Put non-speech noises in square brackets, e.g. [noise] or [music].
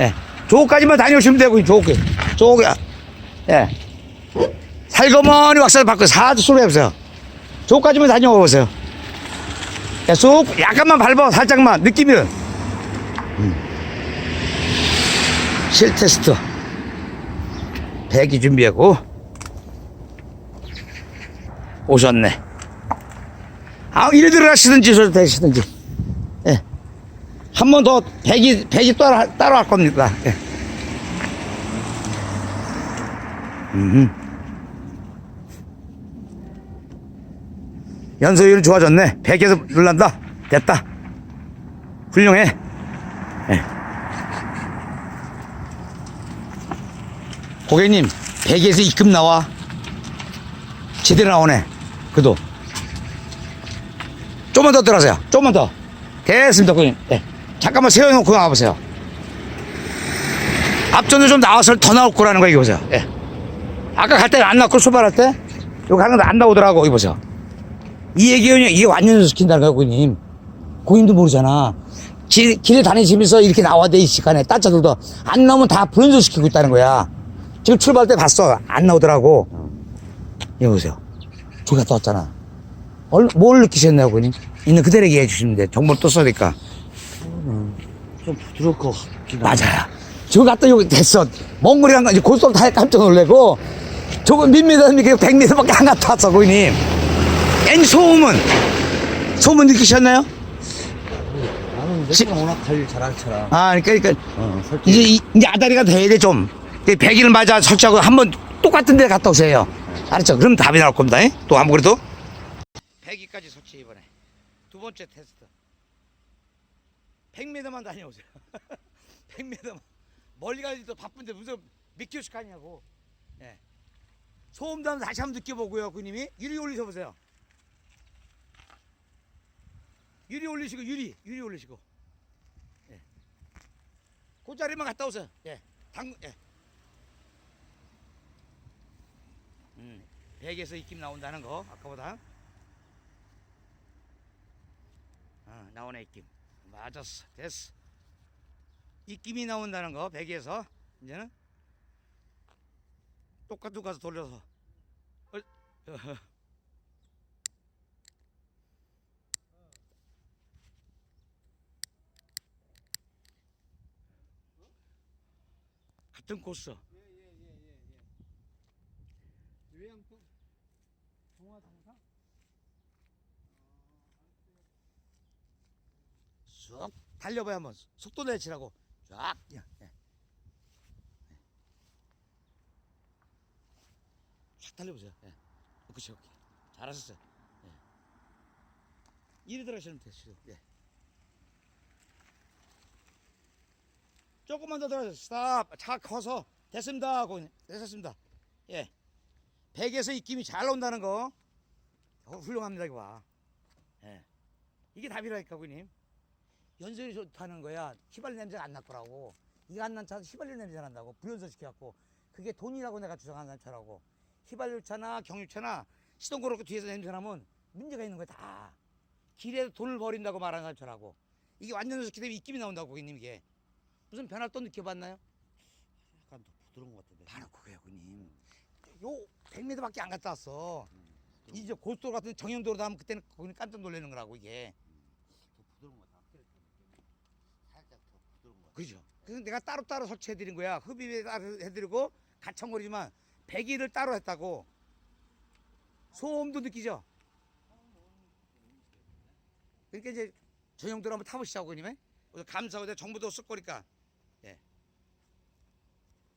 예. 조까지만 다녀오시면 되고, 조게. 조게. 예. 살거머니 왁살 받고 사도 소리 해보세요. 조까지만 보세요. 야, 쏙, 약간만 밟아, 살짝만. 느낌이. 실 테스트. 배기 준비하고. 오셨네. 아, 이래 들어가시든지, 저 되시든지. 예. 한번더 배기, 배기 따로, 따로 할 겁니다. 예. 음. 연소율이 좋아졌네. 100에서 눌란다. 됐다. 훌륭해. 예. 고객님, 100에서 입금 나와. 제대로 나오네. 그도. 조금만 더 들어가세요. 조금만 더. 됐습니다, 고객님. 예. 잠깐만 세워놓고 나와보세요. 앞전도 좀 나와서 더 나올 거라는 거, 이거 보세요. 예. 아까 갈 때는 안 나왔고, 출발할 때. 여기 가는 거안 나오더라고, 이거 보세요. 이 얘기는 이게 완전 시킨다는 거야, 고객님. 고객님도 모르잖아. 길, 길에 다니시면서 이렇게 나와야 돼, 이 시간에. 딴 차들도 안 나오면 다 불연소시키고 있다는 거야. 지금 출발할 때 봤어. 안 나오더라고. 이거 보세요. 저기 갔다 왔잖아. 얼- 뭘 느끼셨나요, 고객님? 있는 그대로 얘기해 주시면 돼. 정보를 또 써니까. 좀 부드러울 것 같긴. 맞아요. 저기 갔다 여기 됐어. 간 거, 이제 고속도로 다 깜짝 놀래고, 저거 몇 미터입니까? 100m 밖에 안 갔다 왔어, 고객님. 엔 소음은? 소문 느끼셨나요? 나는 워낙 관리 잘할 차라. 아, 그러니까, 그러니까 어, 설계. 이제, 이, 이제 아다리가 돼야 돼, 좀. 100일을 맞아 설치하고 한 번 똑같은 데 갔다 오세요. 알았죠? 그럼 답이 나올 겁니다. 예? 또 아무래도. 100일까지 설치 이번에. 두 번째 테스트. 100m만 다녀오세요. [laughs] 100m만. 멀리 가기도 바쁜데 무슨 몇 킬로씩 가냐고. 예. 소음도 한번 다시 한번 느껴보고요, 그님이. 유리 올리셔보세요. 유리 올리시고, 유리, 유리 올리시고. 그 자리만 갔다 오세요. 예. 당, 예. 음, 100에서 입김 나온다는 거, 아까보다. 아, 나오네, 입김. 맞았어. 됐어. 입김이 나온다는 거, 100에서. 이제는. 똑같은 가서 돌려서. 같은 코스. 쑥 달려봐야 한번 속도 내치라고 쫙 예. 예. 쫙 달려보세요 예. 그치 오케이 잘하셨어요 예. 이리 들어가시면 되시죠 예. 조금만 더 들어가세요 스탑 차 커서 됐습니다 고객님 됐습니다 예 100에서 입김이 잘 나온다는 거 어, 훌륭합니다 이거 봐 예. 이게 답이라니까 고객님 연소율이 좋다는 거야. 휘발유 냄새가 안 날 거라고. 이거 안 난 차도 휘발유 냄새 난다고. 불연소 시켜갖고. 그게 돈이라고 내가 주장하는 차라고. 휘발유 차나 경유차나 시동 걸어놓고 뒤에서 냄새 나면 문제가 있는 거야, 다. 길에서 돈을 버린다고 말하는 차라고. 이게 완전 소시키 때문에 입김이 나온다고, 고객님, 이게. 무슨 변화 또 느껴봤나요? 약간 더 부드러운 것 같은데. 바로 그거야, 고객님. 요 100m밖에 안 갔다 왔어. 이제 고속도로 같은 정형도로 하면 그때는 고객님 깜짝 놀라는 거라고, 이게. 더 부드러운 것 같아. 앞에 느낌이 살짝 더 부드러운 것 같아. 그죠. 그래서 내가 따로따로 설치해드린 거야. 흡입에 따로 해드리고 가청거리지만 배기를 따로 했다고. 소음도 느끼죠. 그러니까 이제 전용도로 한번 타보시자고, 님의. 감사하고 정보도 쓸 거니까. 예.